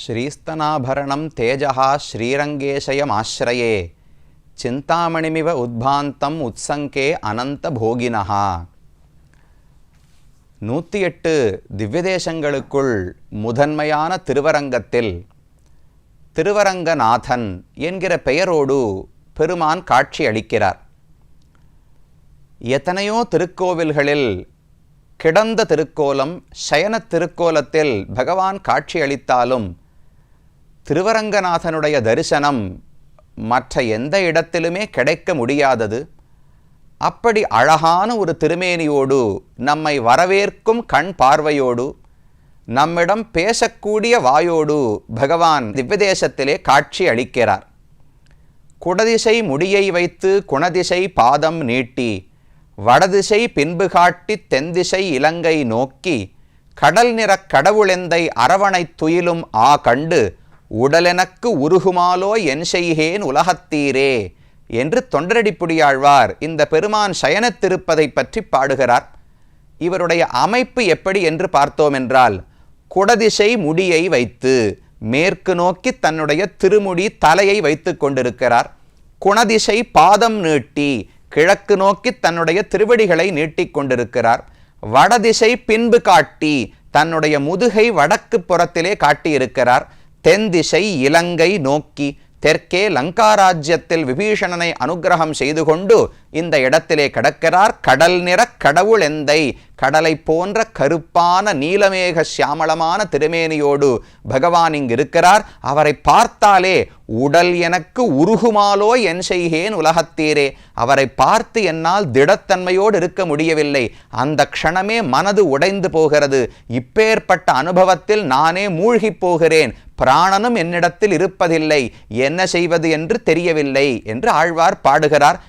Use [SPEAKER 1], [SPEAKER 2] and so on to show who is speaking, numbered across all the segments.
[SPEAKER 1] श्रीस्तनाभरणं तेजः श्रीरङ्गेशयमाश्रये। சிந்தாமணிமிவ உத்பாந்தம் உத்சங்கே அனந்த போகினஹா நூற்றி எட்டு திவ்யதேசங்களுக்குள் முதன்மையான திருவரங்கத்தில் திருவரங்கநாதன் என்கிற பெயரோடு பெருமான் காட்சி அளிக்கிறார். எத்தனையோ திருக்கோவில்களில் கிடந்த திருக்கோலம் சயன திருக்கோலத்தில் பகவான் காட்சி அளித்தாலும் திருவரங்கநாதனுடைய தரிசனம் மற்ற எந்த இடத்திலுமே கிடைக்க முடியாதது. அப்படி அழகான ஒரு திருமேனியோடு நம்மை வரவேற்கும் கண் பார்வையோடு நம்மிடம் பேசக்கூடிய வாயோடு பகவான் திவ்யதேசத்திலே காட்சி அளிக்கிறார். குடதிசை முடியை வைத்து குணதிசை பாதம் நீட்டி வடதிசை பின்பு காட்டி தென்திசை இலங்கை நோக்கி கடல் நிறக் கடவுளெந்தை அரவணைத் துயிலும் ஆ கண்டு உடலெனக்கு உருகுமாலோ என் செய்கேன் உலகத்தீரே என்று தொண்டரடிப்புடியாழ்வார் இந்த பெருமான் சயனத்திருப்பதை பற்றி பாடுகிறார். இவருடைய அமைப்பு எப்படி என்று பார்த்தோம் என்றால் குடதிசை முடியை வைத்து மேற்கு நோக்கி தன்னுடைய திருமுடி தலையை வைத்து கொண்டிருக்கிறார். குணதிசை பாதம் நீட்டி கிழக்கு நோக்கி தன்னுடைய திருவடிகளை நீட்டிக் கொண்டிருக்கிறார். வடதிசை பின்பு காட்டி தன்னுடைய முதுகை வடக்கு புறத்திலே காட்டியிருக்கிறார். தென் திசை இலங்கை நோக்கி தெற்கே லங்காராஜ்யத்தில் விபீஷணனை அனுகிரகம் செய்து கொண்டு இந்த இடத்திலே கடக்கிறார். கடல் நிற கடவுள் எந்தை? கடலை போன்ற கருப்பான நீலமேக சியாமளமான திருமேனியோடு பகவான் இங்கு இருக்கிறார் அவரை பார்த்தாலே உடல் எனக்கு உருகுமாலோ என் செய்கேன் உலகத்தீரே. அவரை பார்த்து என்னால் திடத்தன்மையோடு இருக்க முடியவில்லை. அந்த க்ஷணமே மனது உடைந்து போகிறது. இப்பேற்பட்ட அனுபவத்தில் நானே மூழ்கிப் போகிறேன். பிராணனும் என்னிடத்தில் இருப்பதில்லை. என்ன செய்வது என்று தெரியவில்லை என்று ஆழ்வார் பாடுகிறார்.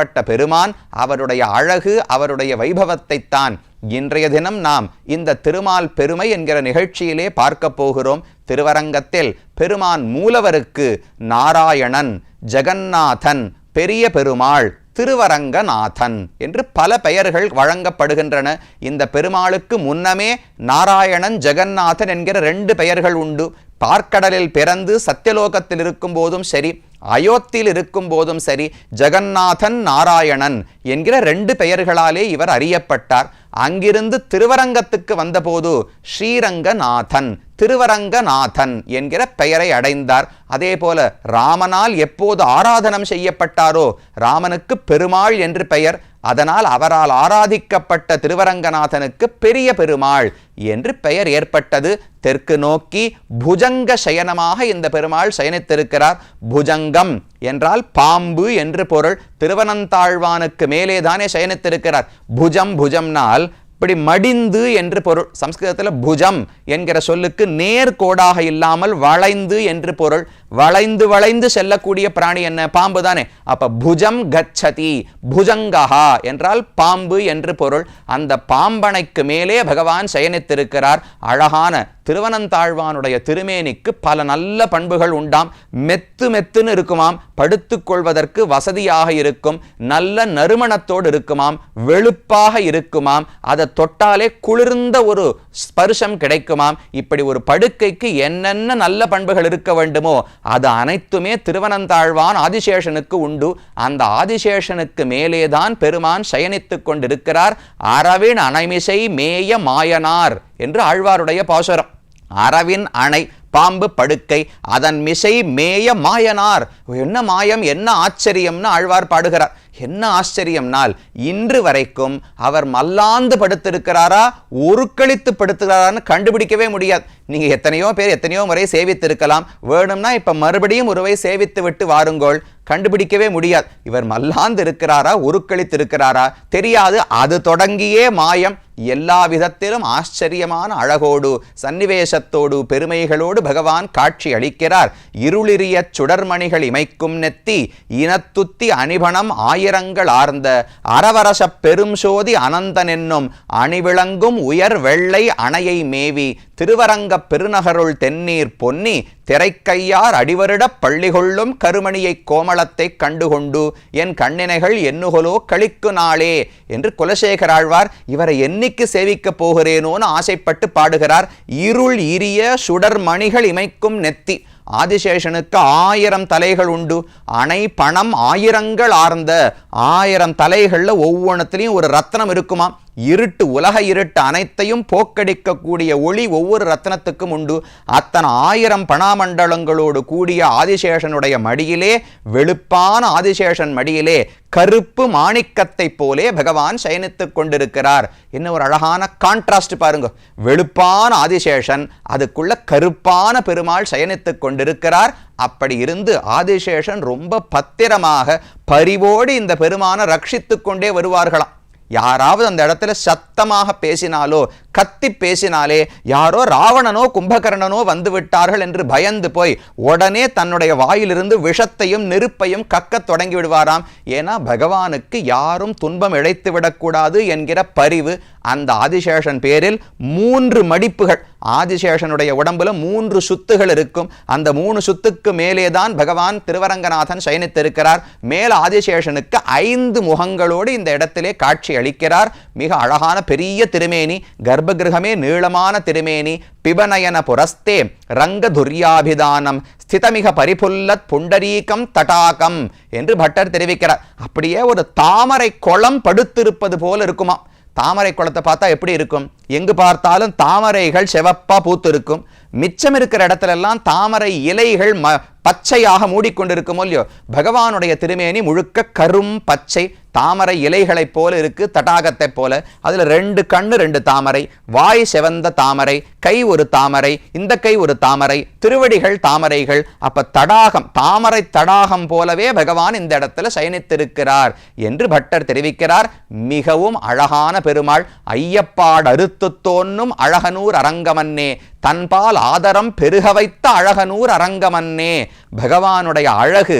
[SPEAKER 1] அப்பேற்பட்ட பெருமான் அவருடைய அழகு அவருடைய வைபவத்தைத்தான் இன்றைய தினம் நாம் இந்த திருமால் பெருமை என்கிற நிகழ்ச்சியிலே பார்க்க போகிறோம். திருவரங்கத்தில் பெருமான் மூலவருக்கு நாராயணன் ஜெகந்நாதன் பெரிய பெருமாள் திருவரங்கநாதன் என்று பல பெயர்கள் வழங்கப்படுகின்றன. இந்த பெருமாளுக்கு முன்னமே நாராயணன் ஜெகந்நாதன் என்கிற ரெண்டு பெயர்கள் உண்டு. பார்க்கடலில் பிறந்து சத்தியலோகத்தில் இருக்கும் போதும் சரி அயோத்தியில் இருக்கும் போதும் சரி ஜெகநாதன் நாராயணன் என்கிற ரெண்டு பெயர்களாலே இவர் அறியப்பட்டார். அங்கிருந்து திருவரங்கத்துக்கு வந்தபோது ஸ்ரீரங்கநாதன் திருவரங்கநாதன் என்கிற பெயரை அடைந்தார். அதே போல ராமனால் எப்போது ஆராதனம் செய்யப்பட்டாரோ ராமனுக்கு பெருமாள் என்று பெயர். அதனால் அவரால் ஆராதிக்கப்பட்ட திருவரங்கநாதனுக்கு பெரிய பெருமாள் என்று பெயர் ஏற்பட்டது. தெற்கு நோக்கி புஜங்க சயனமாக இந்த பெருமாள் சயனித்திருக்கிறார். புஜங்கம் என்றால் பாம்பு என்று பொருள். திருவனந்தாழ்வானுக்கு மேலே தானே சயனித்திருக்கிறார். புஜம் புஜம்னால் இப்படி மடிந்து என்று பொருள். சம்ஸ்கிருதத்தில் புஜம் என்கிற சொல்லுக்கு நேர்கோடாக இல்லாமல் வளைந்து என்று பொருள். வளைந்து வளைந்து செல்லக்கூடிய பிராணி என்ன? பாம்பு தானே. அப்ப புஜம் கச்சதி புஜங்கஹா என்றால் பாம்பு என்று பொருள். அந்த பாம்பனைக்கு மேலே பகவான் சயனித்திருக்கிறார். அழகான திருவனந்தாழ்வானுடைய திருமேனிக்கு பல நல்ல பண்புகள் உண்டாம். மெத்து மெத்துன்னு இருக்குமாம். படுத்துக்கொள்வதற்கு வசதியாக இருக்கும். நல்ல நறுமணத்தோடு இருக்குமாம். வெளுப்பாக இருக்குமாம். அதை தொட்டாலே குளிர்ந்த ஒரு ஸ்பர்ஷம் கிடைக்குமாம். இப்படி ஒரு படுக்கைக்கு என்னென்ன நல்ல பண்புகள் இருக்க வேண்டுமோ அது அனைத்துமே திருவனந்தாழ்வான் ஆதிசேஷனுக்கு உண்டு. அந்த ஆதிசேஷனுக்கு மேலேதான் பெருமான் சயனித்துக் கொண்டிருக்கிறார். அரவின் அணைமிசை மேய மாயனார் என்று ஆழ்வாருடைய பாசுரம். அரவின் அணை பாம்பு படுக்கை அதன் மிசை மேய மாயனார். என்ன மாயம் என்ன ஆச்சரியம்னு ஆழ்வார் பாடுகிறார். என்ன ஆச்சரியம்னால் இன்று வரைக்கும் அவர் மல்லாந்து படுத்திருக்கிறாரா உருக்களித்து படுத்துகிறாரான்னு கண்டுபிடிக்கவே முடியாது. நீங்க எத்தனையோ பேர் எத்தனையோ முறை சேவித்திருக்கலாம். வேணும்னா இப்ப மறுபடியும் ஒருவை சேவித்து விட்டு வாருங்கோள். கண்டுபிடிக்கவே முடியாது. இவர் மல்லாந்து இருக்கிறாரா உருக்களித்து இருக்கிறாரா தெரியாது. அது தொடங்கியே மாயம். எல்லா விதத்திலும் ஆச்சரியமான அழகோடு சன்னிவேசத்தோடு பெருமைகளோடு பகவான் காட்சி அளிக்கிறார். இருளிரிய சுடர்மணிகள் இமைக்கும் நெத்தி இனத்துத்தி அணிபணம் ஆயிரங்கள் ஆர்ந்த அரவரச பெரும் சோதி அனந்தன் என்னும் அணிவிளங்கும் உயர் வெள்ளை அணையை மேவி திருவரங்கப் பெருநகருள் தென்னீர் பொன்னி திரைக்கையார் அடிவருடப் பள்ளிகொள்ளும் கருமணியைக் கோமளத்தைக் கண்டுகொண்டு என் கண்ணினைகள் என்னுகலோ கழிக்கு நாளே என்று குலசேகராழ்வார் இவரை என்னைக்கு சேவிக்கப் போகிறேனோன்னு ஆசைப்பட்டு பாடுகிறார். இருள் இரிய சுடர் மணிகள் இமைக்கும் நெத்தி. ஆதிசேஷனுக்கு ஆயிரம் தலைகள் உண்டு. அணை பணம் ஆயிரங்கள் ஆர்ந்த ஆயிரம் தலைகளில் ஒவ்வொன்றத்துலையும் ஒரு ரத்னம் இருக்குமா? இருட்டு உலக இருட்டு அனைத்தையும் போக்கடிக்கக்கூடிய ஒளி ஒவ்வொரு ரத்னத்துக்கும் உண்டு. அத்தனை ஆயிரம் பணாமண்டலங்களோடு கூடிய ஆதிசேஷனுடைய மடியிலே வெளுப்பான ஆதிசேஷன் மடியிலே கருப்பு மாணிக்கத்தைப் போலே பகவான் சயனித்துக் கொண்டிருக்கிறார். என்ன ஒரு அழகான கான்ட்ராஸ்ட் பாருங்க. வெளுப்பான ஆதிசேஷன் அதுக்குள்ள கருப்பான பெருமாள் சயனித்துக் கொண்டிருக்கிறார். அப்படி இருந்து ஆதிசேஷன் ரொம்ப பத்திரமாக பரிவோடு இந்த பெருமான ரட்சித்து கொண்டே வருவார்களாம். யாராவது அந்த இடத்துல சத்தமாக பேசினாலோ கத்தி பேசினாலே யாரோ ராவணனோ கும்பகர்ணனோ வந்து விட்டார்கள் என்று பயந்து போய் உடனே தன்னுடைய வாயிலிருந்து விஷத்தையும் நெருப்பையும் கக்கத் தொடங்கி விடுவாராம். ஏன்னா பகவானுக்கு யாரும் துன்பம் இழைத்து விடக்கூடாது என்கிற பரிவு அந்த ஆதிசேஷன் பேரில் மூன்று மடிப்புகள். ஆதிசேஷனுடைய உடம்புல மூன்று சுத்துகள் இருக்கும். அந்த மூணு சுத்துக்கு மேலே தான் பகவான் திருவரங்கநாதன் சயனித்திருக்கிறார். மேல் ஆதிசேஷனுக்கு ஐந்து முகங்களோடு இந்த இடத்திலே காட்சி அளிக்கிறார் மிக அழகான பெரிய திருமேனி கர்ப்பகிரகமே நீளமான திருமேனி பிபநயன புரஸ்தே ரங்க துர்யாபிதானம் ஸ்திதமிக பரிபுல்லத் புண்டரீகம் தடாகம் என்று பட்டர் தெரிவிக்கிறார். அப்படியே ஒரு தாமரை குளம் படுத்திருப்பது போல இருக்குமா தாமரை குளத்தை பார்த்தா எப்படி இருக்கும்? எங்கு பார்த்தாலும் தாமரைகள் செவப்பா பூத்து இருக்கும் மிச்சம் இருக்கிற இடத்துல எல்லாம் தாமரை இலைகள் ம பச்சையாக மூடிக்கொண்டிருக்குமோ இல்லையோ? பகவானுடைய திருமேனி முழுக்க கரும் பச்சை தாமரை இலைகளைப் போல இருக்கு தடாகத்தைப் போல. அதுல ரெண்டு கண்ணு ரெண்டு தாமரை. வாய் செவந்த தாமரை கை ஒரு தாமரை இந்த கை ஒரு தாமரை திருவடிகள் தாமரைகள். அப்ப தடாகம் தாமரை தடாகம் போலவே பகவான் இந்த இடத்துல சயனித்திருக்கிறார் என்று பட்டர் தெரிவிக்கிறார். மிகவும் அழகான பெருமாள் ஐயப்பாடு அறுத்து தோன்னும் அழகனூர் அரங்கமன்னே தன்பால் ஆதரம் பெருக வைத்த அழகனூர் அரங்கமன்னே. பகவானுடைய அழகு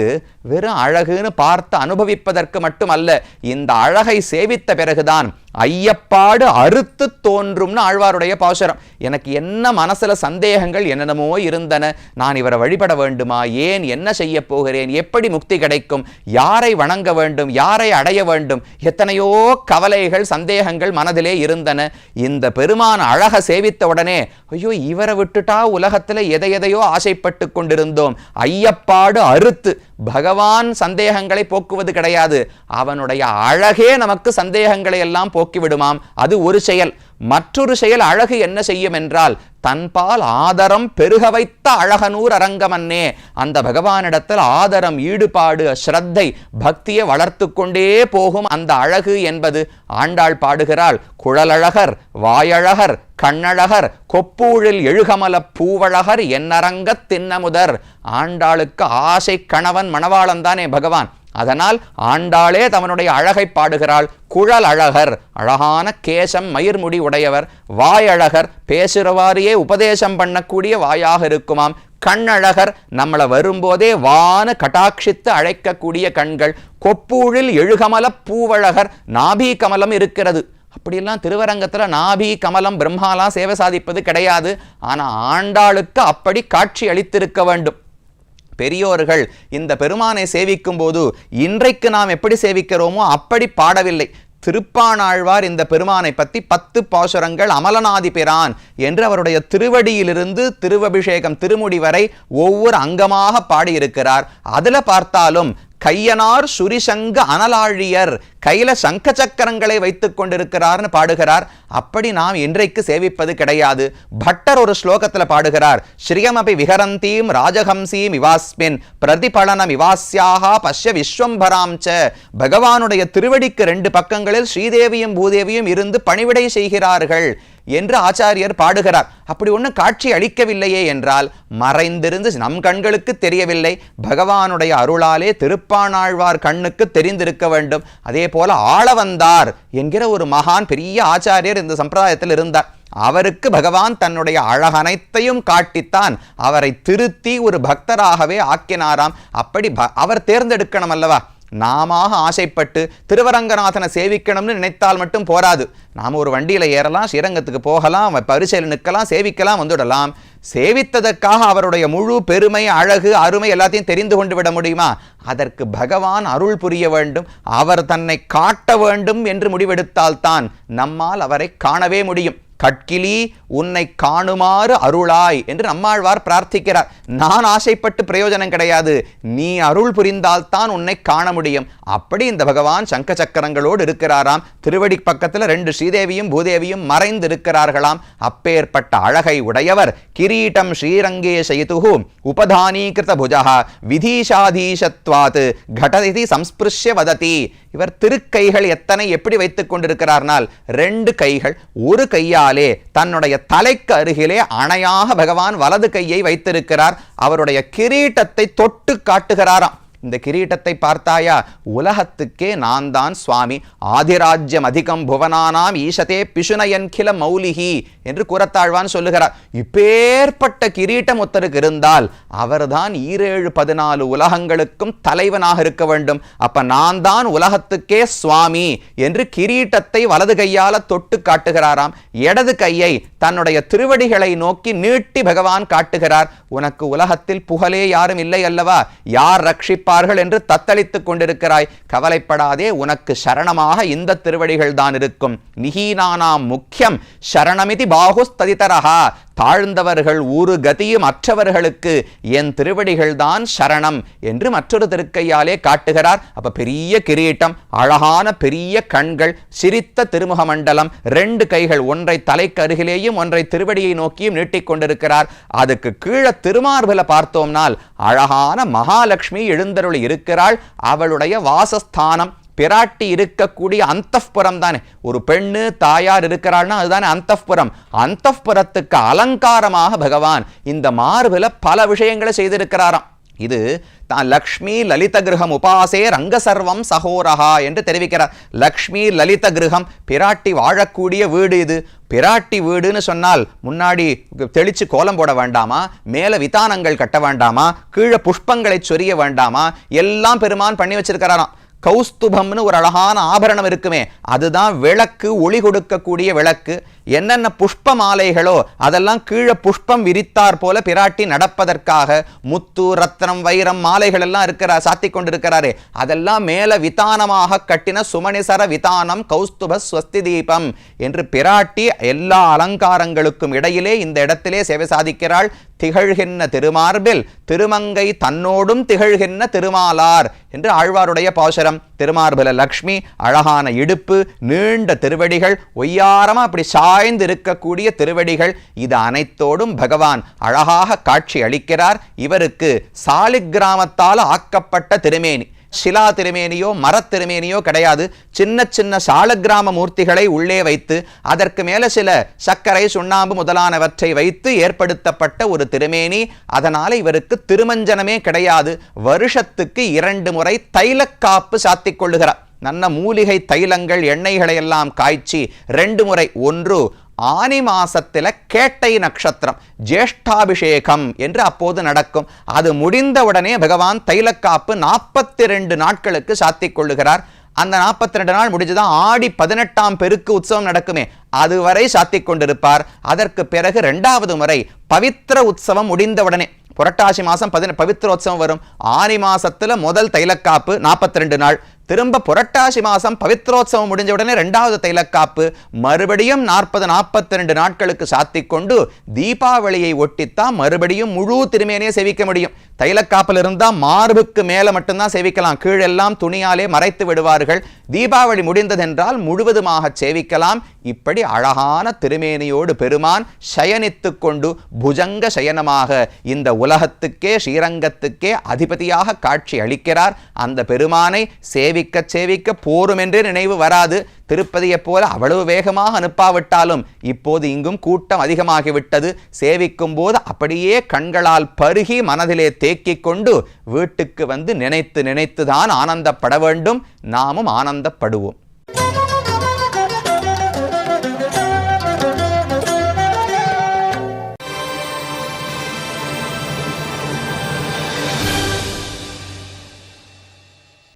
[SPEAKER 1] வெறும் அழகுன்னு பார்த்து அனுபவிப்பதற்கு மட்டுமல்ல இந்த அழகை சேவித்த பிறகுதான் ஐயப்பாடு அறுத்து தோன்றும்னு ஆழ்வாருடைய பாசுரம். எனக்கு என்ன மனசில் சந்தேகங்கள் என்னென்னமோ இருந்தன. நான் இவரை வழிபட வேண்டுமா? ஏன் என்ன செய்ய போகிறேன்? எப்படி முக்தி கிடைக்கும்? யாரை வணங்க வேண்டும்? யாரை அடைய வேண்டும்? எத்தனையோ கவலைகள் சந்தேகங்கள் மனதிலே இருந்தன. இந்த பெருமான அழக சேவித்த உடனே ஐயோ இவரை விட்டுட்டா உலகத்தில் எதை எதையோ ஆசைப்பட்டு கொண்டிருந்தோம். ஐயப்பாடு அறுத்து பகவான் சந்தேகங்களை போக்குவது கிடையாது. அவனுடைய அழகே நமக்கு சந்தேகங்களை எல்லாம் போக்கிவிடுமாம். அது ஒரு செயல். மற்றொரு செயல் அழகு என்ன செய்யும் என்றால் தன்பால் ஆதரம் பெருக வைத்த அழகனூர் அரங்கமன்னே. அந்த பகவானிடத்தில் ஆதரம் ஈடுபாடு ஸ்ரத்தை பக்தியை வளர்த்து கொண்டே போகும் அந்த அழகு என்பது ஆண்டாள் பாடுகிறாள். குழலழகர் வாயழகர் கண்ணழகர் கொப்பூழில் எழுகமல பூவழகர் என்னரங்கத் தின்னமுதர். ஆண்டாளுக்கு ஆசை கணவன் மணவாளன் தானே பகவான். அதனால் ஆண்டாளே தவனுடைய அழகை பாடுகிறாள். குழல் அழகர் அழகான கேசம் மயிர்முடி உடையவர் வாயழகர் பேசுகிறவாரியே உபதேசம் பண்ணக்கூடிய வாயாக இருக்குமாம். கண்ணழகர் நம்மளை வரும்போதே வான கட்டாட்சித்து அழைக்கக்கூடிய கண்கள். கொப்பூழில் எழுகமல பூவழகர் நாபி கமலம் இருக்கிறது. அப்படியெல்லாம் திருவரங்கத்தில் நாபி கமலம் பிரம்மாலாம் சேவை சாதிப்பது கிடையாது. ஆனால் ஆண்டாளுக்கு அப்படி காட்சி அளித்திருக்க வேண்டும். பெரியோர்கள் இந்த பெருமானை சேவிக்கும் போது இன்றைக்கு நாம் எப்படி சேவிக்கிறோமோ அப்படி பாடவில்லை. திருப்பானாழ்வார் இந்த பெருமானை பற்றி பத்து பாசுரங்கள் அமலநாதி பிரான் என்று அவருடைய திருவடியிலிருந்து திருவபிஷேகம் திருமுடி வரை ஒவ்வொரு அங்கமாக பாடியிருக்கிறார். அதில் பார்த்தாலும் கையனார் சுரிசங்க அனலாழியர். கையில சங்க சக்கரங்களை வைத்துக் கொண்டிருக்கிறார்னு பாடுகிறார். அப்படி நாம் இன்றைக்கு சேவிப்பது கிடையாது. பட்டர் ஒரு ஸ்லோகத்தில் பாடுகிறார். ஸ்ரீயமபி விஹரந்தீம் ராஜஹம்சீம் இவாஸ்மின். பிரதிபலனம் இவாஸ்யாக பஷ்ய விஸ்வம்பராம் ச. பகவானுடைய திருவடிக்கு ரெண்டு பக்கங்களில் ஸ்ரீதேவியும் பூதேவியும் இருந்து பணிவிடை செய்கிறார்கள். என்று ஆச்சாரியர் பாடுகிறார். அப்படி ஒன்றும் காட்சி அளிக்கவில்லையே என்றால் மறைந்திருந்து நம் கண்களுக்கு தெரியவில்லை. பகவானுடைய அருளாலே திருப்பானாழ்வார் கண்ணுக்கு தெரிந்திருக்க வேண்டும். அதே போல ஆள வந்தார் என்கிற ஒரு மகான் பெரிய ஆச்சாரியர் இந்த சம்பிரதாயத்தில் இருந்தார். அவருக்கு பகவான் தன்னுடைய அழகனைத்தையும் காட்டித்தான் அவரை திருத்தி ஒரு பக்தராகவே ஆக்கினாராம். அப்படி ப- அவர் தேர்ந்தெடுக்கணும் அல்லவா? நாம ஆசைப்பட்டு திருவரங்கநாதனை சேவிக்கணும்னு நினைத்தால் மட்டும் போராது. நாம் ஒரு வண்டியில் ஏறலாம் ஸ்ரீரங்கத்துக்கு போகலாம் பரிசையில் நிற்கலாம் சேவிக்கலாம் வந்துடலாம் சேவித்ததற்காக அவருடைய முழு பெருமை அழகு அருமை எல்லாத்தையும் தெரிந்து கொண்டு விட முடியுமா? அதற்கு பகவான் அருள் புரிய வேண்டும் அவர் தன்னை காட்ட வேண்டும் என்று முடிவெடுத்தால்தான் நம்மால் அவரை காணவே முடியும். கட்கிலி உன்னை காணுமாறு அருளாய் என்று நம்மாழ்வார் பிரார்த்திக்கிறார். நான் ஆசைப்பட்டு பிரயோஜனம் கிடையாது. நீ அருள் புரிந்தால்தான் உன்னை காண முடியும். அப்படி இந்த பகவான் சங்க சக்கரங்களோடு இருக்கிறாராம். திருவடி பக்கத்தில் ரெண்டு ஸ்ரீதேவியும் பூதேவியும் மறைந்து இருக்கிறார்களாம் அப்பேற்பட்ட அழகை உடையவர் கிரீட்டம் ஸ்ரீரங்கே சயிதுகு உபதானீகிருத புஜகா விதீஷாதீஷத்வாத்து கடதி சம்ஸ்பிருஷ்ய வததி இவர் திருக்கைகள் எத்தனை எப்படி வைத்துக் கொண்டிருக்கிறார்னால் ரெண்டு கைகள் ஒரு கையால் தன்னுடைய தலைக்கு அருகிலே அணையாக பகவான் வலது கையை வைத்திருக்கிறார். அவருடைய கிரீட்டத்தை தொட்டு காட்டுகிறாராம். இந்த கிரீட்டத்தை பார்த்தாயா? உலகத்துக்கே நான் தான் சுவாமி. ஆதிராஜ்யம் அதிகம் புவனானாம் ஈசதே பிசுனயன்கில மௌலிகி என்று கூறத்தாழ்வான் சொல்லுகிறார். இப்பேற்பட்ட கிரீட்டம் ஒருத்தருக்கு இருந்தால் அவர்தான் ஈரேழு பதினாலு உலகங்களுக்கும் தலைவனாக இருக்க வேண்டும். அப்ப நான் தான் உலகத்துக்கே சுவாமி என்று கிரீட்டத்தை வலது கையால தொட்டு காட்டுகிறாராம். இடது கையை தன்னுடைய திருவடிகளை நோக்கி நீட்டி பகவான் காட்டுகிறார். உனக்கு உலகத்தில் புகழே யாரும் இல்லை அல்லவா? யார் ரட்சிப்பார்கள் என்று தத்தளித்துக் கொண்டிருக்கிறாய். கவலைப்படாதே உனக்கு சரணமாக இந்த திருவடிகள் தான் இருக்கும். நிகீனானாம் முக்கியம். சரணமிதி பாகுஸ்ததிதரஹா. தாழ்ந்தவர்கள் ஊரு கதியும் அற்றவர்களுக்கு என் திருவடிகள் தான் சரணம் என்று மற்றொரு திருக்கையாலே காட்டுகிறார். அப்ப பெரிய கிரீட்டம் அழகான பெரிய கண்கள் சிரித்த திருமுக மண்டலம் ரெண்டு கைகள் ஒன்றை தலைக்கு அருகிலேயும் ஒன்றை திருவடியை நோக்கியும் நீட்டிக்கொண்டிருக்கிறார் அதுக்கு கீழே திருமார்பில பார்த்தோம்னால் அழகான மகாலட்சுமி எழுந்த எழுந்தருளி இருக்கிறாள் அவளுடைய வாசஸ்தானம் பிராட்டி இருக்கக்கூடிய அந்தப்புறம் தானே. ஒரு பெண்ணு தாயார் இருக்கிறாள்னா அதுதானே அந்தப்புறம். அந்தப்புறத்துக்கு அலங்காரமாக பகவான் இந்த மார்பில் பல விஷயங்களை செய்திருக்கிறாராம். இது தான் லக்ஷ்மி லலித கிரகம் உபாசே ரங்க சர்வம் சகோரஹா என்று தெரிவிக்கிறார். லக்ஷ்மி லலித கிரகம் பிராட்டி வாழக்கூடிய வீடு இது. பிராட்டி வீடுன்னு சொன்னால் முன்னாடி தெளிச்சு கோலம் போட வேண்டாமா? மேல விதானங்கள் கட்ட வேண்டாமா? கீழே புஷ்பங்களை சொரிய வேண்டாமா? எல்லாம் பெருமான் பண்ணி வச்சிருக்கிறாராம். கௌஸ்துபம்னு ஒரு அழகான ஆபரணம் இருக்குமே. அதுதான் விளக்கு ஒளி கொடுக்கக்கூடிய விளக்கு. என்னென்ன புஷ்ப மாலைகளோ அதெல்லாம் கீழே புஷ்பம் விரித்தார் போல பிராட்டி நடப்பதற்காக முத்து ரத்னம் வைரம் மாலைகள் எல்லாம் இருக்கிற சாத்தி கொண்டிருக்கிறாரே அதெல்லாம் மேல விதானமாக கட்டின சுமணிசர விதானம் கௌஸ்துப ஸ்வஸ்தி தீபம் என்று பிராட்டி எல்லா அலங்காரங்களுக்கும் இடையிலே இந்த இடத்திலே சேவை சாதிக்கிறாள். திகழ்கின்ற திருமார்பில் திருமங்கை தன்னோடும் திகழ்கின்ற திருமாலார் என்று ஆழ்வாருடைய பாசுரம். திருமார்பல லக்ஷ்மி அழகான இடுப்பு நீண்ட திருவடிகள் ஒய்யாரமா அப்படி சாய்ந்து இருக்கக்கூடிய திருவடிகள். இது அனைத்தோடும் பகவான் அழகாக காட்சி அளிக்கிறார். இவருக்கு சாலிக்கிராமத்தால் ஆக்கப்பட்ட திருமேனி. சிலா திருமேனியோ மரத் திருமேனியோ கிடையாது. சின்ன சின்ன சாலக்கிராம மூர்த்திகளை உள்ளே வைத்து அதற்கு மேல சில சர்க்கரை சுண்ணாம்பு முதலானவற்றை வைத்து ஏற்படுத்தப்பட்ட ஒரு திருமேனி. அதனால இவருக்கு திருமஞ்சனமே கிடையாது. வருஷத்துக்கு இரண்டு முறை தைலக்காப்பு சாத்திக் கொள்ளுகிறார். நல்ல மூலிகை தைலங்கள் எண்ணெய்களை எல்லாம் காய்ச்சி ரெண்டு முறை ஒன்று ஆனி மாசத்துல கேட்டை நட்சத்திரம் ஜேஷ்டாபிஷேகம் என்று அப்போது நடக்கும். அது முடிந்தவுடனே பகவான் தைலக்காப்பு நாற்பத்தி ரெண்டு நாட்களுக்கு சாத்திக் கொள்ளுகிறார். அந்த நாற்பத்தி ரெண்டு நாள் முடிஞ்சுதான் ஆடி பதினெட்டாம் பெருக்கு உற்சவம் நடக்குமே அதுவரை சாத்திக் கொண்டிருப்பார். அதற்கு பிறகு இரண்டாவது முறை பவித்திர உற்சவம் முடிந்தவுடனே புரட்டாசி மாசம் பதின பவித்திரோத்சவம் வரும். ஆனி மாசத்துல முதல் தைலக்காப்பு நாற்பத்தி ரெண்டு நாள். திரும்ப புரட்டாசி மாசம் பவித்ரோத்சவம் முடிஞ்ச உடனே ரெண்டாவது தைலக்காப்பு மறுபடியும் நாற்பது நாற்பத்தி ரெண்டு நாட்களுக்கு சாத்தி கொண்டு தீபாவளியை ஒட்டித்தான் மறுபடியும் முழு திருமேனியை சேவிக்க முடியும். தைலக்காப்பில் இருந்தால் மார்புக்கு மேலே மட்டும்தான் சேவிக்கலாம். கீழெல்லாம் துணியாலே மறைத்து விடுவார்கள். தீபாவளி முடிந்ததென்றால் முழுவதுமாக சேவிக்கலாம். இப்படி அழகான திருமேனியோடு பெருமான் சயனித்து கொண்டு புஜங்க சயனமாக இந்த உலகத்துக்கே ஸ்ரீரங்கத்துக்கே அதிபதியாக காட்சி அளிக்கிறார். அந்த பெருமானை சேவி சேவிக்க சேவிக்க போரும் என்றே நினைவு வராது. திருப்பதியைப் போல அவ்வளவு வேகமாக அனுப்பாவிட்டாலும் இப்போது இங்கும் கூட்டம் அதிகமாகிவிட்டது. சேவிக்கும் போது அப்படியே கண்களால் பருகி மனதிலே தேக்கிக் கொண்டு வீட்டுக்கு வந்து நினைத்து நினைத்துதான் ஆனந்தப்பட வேண்டும். நாமும் ஆனந்தப்படுவோம்.